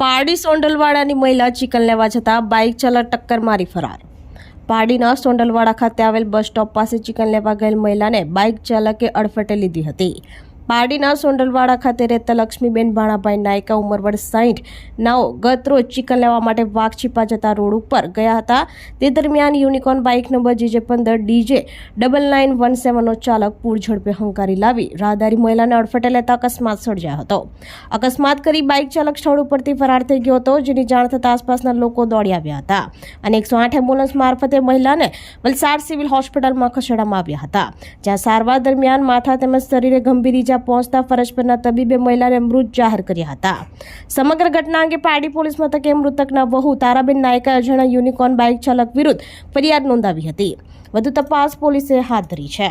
પારડી સોંડલવાડાની મહિલા ચિકન લેવા જતાં બાઇક ચાલક ટક્કર મારી ફરાર. પારડીના સોંડલવાડા ખાતે આવેલ બસ સ્ટોપ પાસે ચિકન લેવા ગયેલ મહિલાને બાઇક ચાલકે અડફેટે લીધી હતી. પારડીના સોંડલવાડા ખાતે રહેતા લક્ષ્મીબેન ભાણાભાઈ નાયકા ઉંમર વર્ષ સાહીઠ નાઓ ગત રોજ ચિકન લેવા માટે વાઘછીપા જતા રોડ ઉપર ગયા હતા. તે દરમિયાન યુનિકોર્ન બાઇક નંબર જીજે પંદર, ડીજે ડબલ નાઇન વન સેવનનો ચાલક પૂર ઝડપે હંકારી લાવી રાહદારી મહિલાને અડફેટે લેતા અકસ્માત સર્જાયો હતો. અકસ્માત કરી બાઇક ચાલક સ્થળ ઉપરથી ફરાર થઈ ગયો હતો, જેની જાણ થતાં આસપાસના લોકો દોડી આવ્યા હતા અને એકસો આઠ એમ્બ્યુલન્સ મારફતે મહિલાને વલસાડ સિવિલ હોસ્પિટલમાં ખસેડવામાં આવ્યા હતા. જ્યાં સારવાર દરમિયાન માથા તેમજ શરીરે ગંભીર ઈજા પહોંચતા ફરજ પરના તબીબે મહિલાને મૃત જાહેર કર્યા હતા. સમગ્ર ઘટના અંગે પારડી પોલીસ મથકે મૃતકના વહુ તારાબેન નાયકા અજાણા યુનિકોર્ન બાઇક ચાલક વિરુદ્ધ ફરિયાદ નોંધાવી હતી. વધુ તપાસ પોલીસે હાથ ધરી છે.